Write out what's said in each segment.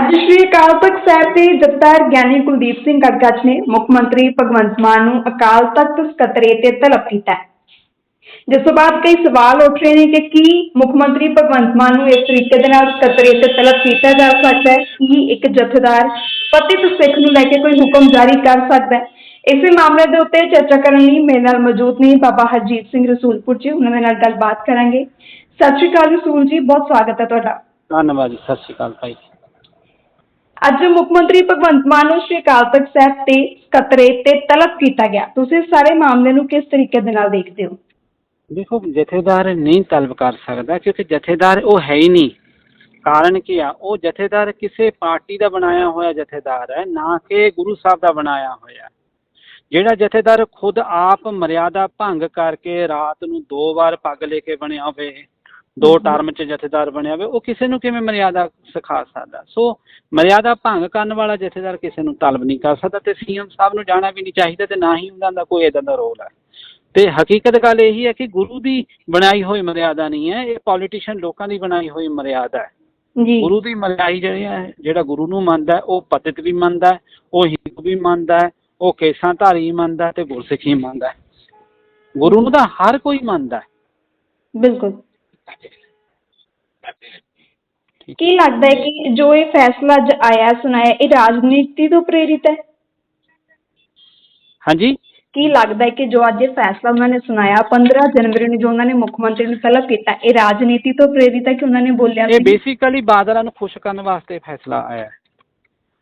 ਅੱਜ ਸ਼੍ਰੀ ਅਕਾਲ ਤਖਤ ਸਾਹਿਬ ਦੇ ਜਥੇਦਾਰ ਗਿਆਨੀ ਕੁਲਦੀਪ ਸਿੰਘ ਗੜਗੱਜ ਨੇ ਮੁੱਖ ਮੰਤਰੀ ਭਗਵੰਤ ਮਾਨ ਨੂੰ ਅਕਾਲ ਤਖਤ ਸਕੱਤਰੇ ਤੇ ਤਲਬ ਕੀਤਾ ਜਿਸ ਤੋਂ ਬਾਅਦ ਕਈ ਸਵਾਲ ਉੱਠ ਰਹੇ ਨੇ ਕਿ ਕੀ ਮੁੱਖ ਮੰਤਰੀ ਭਗਵੰਤ ਮਾਨ ਨੂੰ ਇਸ ਤਰੀਕੇ ਦੇ ਨਾਲ ਸਕੱਤਰੇ ਤੇ ਤਲਬ ਕੀਤਾ ਜਾ ਸਕਦਾ ਹੈ? ਕੀ ਇੱਕ ਜਥੇਦਾਰ ਪਤਿਤ ਸਿੱਖ ਨੂੰ ਲੈ ਕੇ ਕੋਈ ਹੁਕਮ ਜਾਰੀ ਕਰ ਸਕਦਾ ਹੈ? ਇਸੇ ਮਾਮਲੇ ਦੇ ਉੱਤੇ ਚਰਚਾ ਕਰਨ ਲਈ ਮੇਰੇ ਨਾਲ ਮੌਜੂਦ ਨੇ ਬਾਬਾ ਹਰਜੀਤ ਸਿੰਘ ਰਸੂਲਪੁਰ ਜੀ, ਉਹਨਾਂ ਦੇ ਨਾਲ ਗੱਲਬਾਤ ਕਰਾਂਗੇ। ਸਤਿ ਸ਼੍ਰੀ ਅਕਾਲ ਰਸੂਲ ਜੀ, ਬਹੁਤ ਸਵਾਗਤ ਹੈ ਤੁਹਾਡਾ। ਧੰਨਵਾਦ ਜੀ, ਸਤਿ ਸ਼੍ਰੀ ਅਕਾਲ ਭਾਈ ਅੱਜ ਮੁੱਖ ਮੰਤਰੀ ਭਗਵੰਤ ਮਾਨ ਨੂੰ ਸ਼੍ਰੀ ਅਕਾਲ ਤਖਤ ਸਾਹਿਬ ਤੇ ਸਕੱਤਰੇ ਤੇ ਤਲਬ ਕੀਤਾ ਗਿਆ। ਤੁਸੀਂ ਇਸ ਸਾਰੇ ਮਾਮਲੇ ਨੂੰ ਕਿਸ ਤਰੀਕੇ ਦੇ ਨਾਲ ਦੇਖਦੇ ਹੋ? ਦੇਖੋ, ਜਥੇਦਾਰ ਨਹੀਂ ਤਲਬ ਕਰ ਸਕਦਾ ਕਿਉਂਕਿ ਜਥੇਦਾਰ ਉਹ ਹੈ ਹੀ ਨਹੀਂ। ਕਾਰਨ ਕੀ ਆ? ਉਹ ਜਥੇਦਾਰ ਕਿਸੇ ਪਾਰਟੀ ਦਾ ਬਣਾਇਆ ਹੋਇਆ ਜਥੇਦਾਰ ਹੈ, ਨਾ ਕਿ ਗੁਰੂ ਸਾਹਿਬ ਦਾ ਬਣਾਇਆ ਹੋਇਆ। ਜਿਹੜਾ ਜਥੇਦਾਰ ਖੁਦ ਆਪ ਮਰਿਆਦਾ ਭੰਗ ਕਰਕੇ ਰਾਤ ਨੂੰ ਦੋ ਵਾਰ ਪੱਗ ਲੈ ਕੇ ਬਣਿਆ ਹੋਵੇ ਦੋ ਟਰਮ ਚ ਜਥੇਦਾਰ ਬਣਿਆ ਹੋਵੇ ਉਹ ਕਿਸੇ ਨੂੰ ਕਿਵੇਂ ਮਰਿਆਦਾ ਸਿਖਾ ਸਕਦਾ? ਸੋ ਮਰਿਆਦਾ ਭੰਗ ਕਰਨ ਵਾਲਾ ਜਥੇਦਾਰ ਕਿਸੇ ਨੂੰ ਤਲਬ ਨਹੀਂ ਕਰ ਸਕਦਾ ਤੇ ਸੀਐਮ ਸਾਹਿਬ ਨੂੰ ਜਾਣਾ ਵੀ ਨਹੀਂ ਚਾਹੀਦਾ ਤੇ ਨਾ ਹੀ ਉਹਨਾਂ ਦਾ ਕੋਈ ਇਦਾਂ ਦਾ ਰੋਲ ਹੈ ਤੇ ਹਕੀਕਤ ਗੱਲ ਇਹੀ ਹੈ ਕਿ ਗੁਰੂ ਦੀ ਬਣਾਈ ਹੋਈ ਮਰਿਆਦਾ ਨਹੀਂ ਹੈ ਇਹ ਪੋਲੀਟੀਸ਼ੀਅਨ ਲੋਕਾਂ ਦੀ ਬਣਾਈ ਹੋਈ ਮਰਿਆਦਾ ਹੈ। ਜੀ। ਗੁਰੂ ਦੀ ਮਰਿਆਈ ਜਿਹੜੀ ਹੈ ਜਿਹੜਾ ਗੁਰੂ ਨੂੰ ਮੰਨਦਾ ਹੈ, ਉਹ ਪਤਿਤ ਵੀ ਮੰਨਦਾ ਹੈ, ਉਹ ਹਿੰਦੂ ਵੀ ਮੰਨਦਾ ਹੈ, ਉਹ ਕੇਸਾਂ ਧਾਰੀ ਮੰਨਦਾ ਤੇ ਗੁਰਸਿੱਖੀ ਮੰਨਦਾ। ਗੁਰੂ ਨੂੰ ਤਾਂ ਹਰ ਕੋਈ ਮੰਨਦਾ ਹੈ। ਬਿਲਕੁਲ। ਕੀ ਲੱਗਦਾ ਹੈ ਕਿ ਜੋ ਇਹ ਫੈਸਲਾ ਅੱਜ ਆਇਆ ਸੁਣਾਇਆ ਇਹ ਰਾਜਨੀਤੀ ਤੋਂ ਪ੍ਰੇਰਿਤ ਹੈ? ਹਾਂਜੀ। ਕੀ ਲੱਗਦਾ ਹੈ ਕਿ ਜੋ ਅੱਜ ਇਹ ਫੈਸਲਾ ਉਹਨਾਂ ਨੇ ਸੁਣਾਇਆ 15 ਜਨਵਰੀ ਨੂੰ ਜੋ ਉਹਨਾਂ ਨੇ ਮੁੱਖ ਮੰਤਰੀ ਨੂੰ ਤਲਬ ਕੀਤਾ ਇਹ ਰਾਜਨੀਤੀ ਤੋਂ ਪ੍ਰੇਰਿਤ ਹੈ ਕਿ ਉਹਨਾਂ ਨੇ ਬੋਲਿਆ ਇਹ ਸੀ? ਬੇਸਿਕਲੀ ਬਾਦਲਾਂ ਨੂੰ ਖੁਸ਼ ਕਰਨ ਵਾਸਤੇ ਫੈਸਲਾ ਆਇਆ। ਹੈ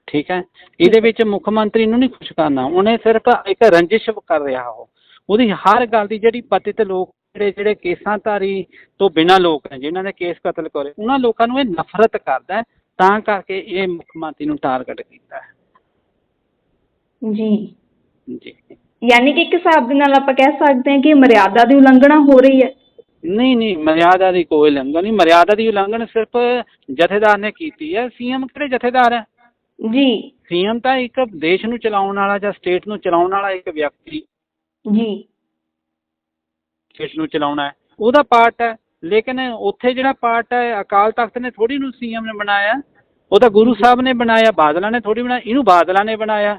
ਠੀਕ ਹੈ। ਇਹਦੇ ਵਿੱਚ ਮੁੱਖ ਮੰਤਰੀ ਨੂੰ ਨਹੀਂ ਖੁਸ਼ ਕਰਨਾ ਉਹਨੇ ਸਿਰਫ ਇੱਕ ਰੰਜਿਸ਼ ਕਰ ਰਿਹਾ ਉਹ। ਉਹਦੀ ਹਰ ਗੱਲ ਦੀ ਜਿਹੜੀ ਪਤਿਤ ਲੋਕ ਜਿਹੜੇ ਜਿਹੜੇ ਕੇਸਾਂ ਧਾਰੀ ਤੋਂ ਬਿਨਾਂ ਲੋਕ ਨੇ ਜਿਨ੍ਹਾਂ ਨੇ ਕੇਸ ਕਤਲ ਕਰੇ ਉਹਨਾਂ ਲੋਕਾਂ ਨੂੰ ਇਹ ਨਫ਼ਰਤ ਕਰਦਾ ਤਾਂ ਕਰਕੇ ਇਹ ਮੁੱਖ ਮੰਤਰੀ ਨੂੰ ਟਾਰਗੇਟ ਕੀਤਾ ਹੈ। ਜੀ। ਜੀ। ਯਾਨੀ ਕਿ ਇੱਕ ਹਿਸਾਬ ਦੇ ਨਾਲ ਆਪਾਂ ਕਹਿ ਸਕਦੇ ਹਾਂ ਕਿ ਮਰਿਆਦਾ ਦੀ ਉਲੰਘਣਾ ਹੋ ਰਹੀ ਹੈ। ਨਹੀਂ ਨਹੀਂ ਮਰਿਆਦਾ ਦੀ ਕੋਈ ਉਲੰਘਣ ਨਹੀਂ। ਮਰਿਆਦਾ ਦੀ ਉਲੰਘਣ ਸਿਰਫ ਜਥੇਦਾਰ ਨੇ ਕੀਤੀ ਹੈ। ਸੀਐਮ ਕਿਹੜੇ ਜਥੇਦਾਰ ਹੈ? ਜੀ। ਸੀਐਮ ਤਾਂ ਇੱਕ ਦੇਸ਼ ਨੂੰ ਚਲਾਉਣ ਵਾਲਾ ਜਾਂ ਸਟੇਟ ਨੂੰ ਚਲਾਉਣ ਵਾਲਾ ਇੱਕ ਵਿਅਕਤੀ। ਜੀ। ਸਟੇਟ ਨੂੰ ਚਲਾਉਣਾ ਹੈ? ਉਹਦਾ ਪਾਰਟ ਹੈ। ਲੇਕਿਨ ਉੱਥੇ ਜਿਹੜਾ ਪਾਰਟ ਹੈ ਅਕਾਲ ਤਖਤ ਨੇ ਥੋੜੀ ਨੂੰ ਸੀਐਮ ਨੇ ਬਣਾਇਆ। ਉਹ ਤਾਂ ਗੁਰੂ ਸਾਹਿਬ ਨੇ ਬਣਾਇਆ ਬਾਦਲਾਂ ਨੇ ਥੋੜੀ ਬਣਾਇਆ ਇਹਨੂੰ ਬਾਦਲਾਂ ਨੇ ਬਣਾਇਆ।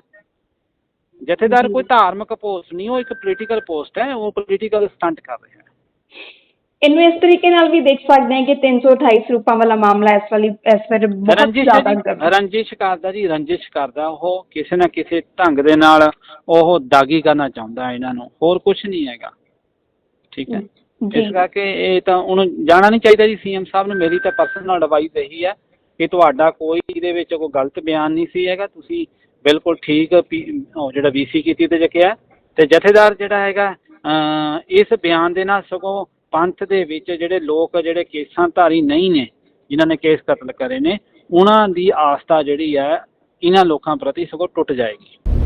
ਜਥੇਦਾਰ ਕੋਈ ਧਾਰਮਿਕ ਪੋਸਟ ਨਹੀਂ ਉਹ ਇੱਕ ਪੋਲੀਟੀਕਲ ਪੋਸਟ ਹੈ। ਉਹ ਪੋਲੀਟੀਕਲ ਸਟੰਟ ਕਰ ਰਿਹਾ ਹੈ। ਇਹਨੂੰ ਇਸ ਤਰੀਕੇ ਨਾਲ ਵੀ ਦੇਖ ਸਕਦੇ ਹਾਂ ਕਿ 328 ਸਰੂਪਾਂ ਵਾਲਾ ਮਾਮਲਾ ਇਸ ਵਾਲੀ ਇਸ ਵਾਰ ਬਹੁਤ ਜ਼ਿਆਦਾ ਰੰਜਿਸ਼ ਕਰਦਾ ਜੀ ਰੰਜਿਸ਼ ਕਰਦਾ। ਉਹ ਕਿਸੇ ਨਾ ਕਿਸੇ ਢੰਗ ਦੇ ਨਾਲ ਉਹ ਦਾਗੀ ਕਰਨਾ ਚਾਹੁੰਦਾ ਇਹਨਾਂ ਨੂੰ। ਹੋਰ ਕੁਝ ਨਹੀਂ ਹੈਗਾ। ਠੀਕ ਹੈ। ਇਸ ਕਰਕੇ ਇਹ ਤਾਂ ਉਹਨੂੰ ਜਾਣਾ ਨਹੀਂ ਚਾਹੀਦਾ ਜੀ। ਸੀਐਮ ਸਾਹਿਬ ਨੂੰ ਮੇਰੀ ਤਾਂ ਪਰਸਨਲ ਐਡਵਾਈਸ ਇਹੀ ਹੈ ਕਿ ਤੁਹਾਡਾ ਕੋਈ ਇਹਦੇ ਵਿੱਚ ਕੋਈ ਗਲਤ ਬਿਆਨ ਨਹੀਂ ਸੀ ਹੈਗਾ। ਤੁਸੀਂ ਬਿਲਕੁਲ ਠੀਕ ਜਿਹੜਾ ਵੀਸੀ ਕੀਤੀ ਤੇ ਜਕਿਆ ਤੇ ਜਥੇਦਾਰ ਜਿਹੜਾ ਹੈਗਾ ਇਸ ਬਿਆਨ ਦੇ ਨਾਲ ਸਗੋਂ ਪੰਥ ਦੇ ਵਿੱਚ ਜਿਹੜੇ ਲੋਕ ਜਿਹੜੇ ਕੇਸਾਂ ਧਾਰੀ ਨਹੀਂ ਨੇ ਜਿਨ੍ਹਾਂ ਨੇ ਕੇਸ ਕਤਲ ਕਰੇ ਨੇ ਉਹਨਾਂ ਦੀ ਆਸਥਾ ਜਿਹੜੀ ਹੈ ਇਹਨਾਂ ਲੋਕਾਂ ਪ੍ਰਤੀ ਸਗੋਂ ਟੁੱਟ ਜਾਏਗੀ।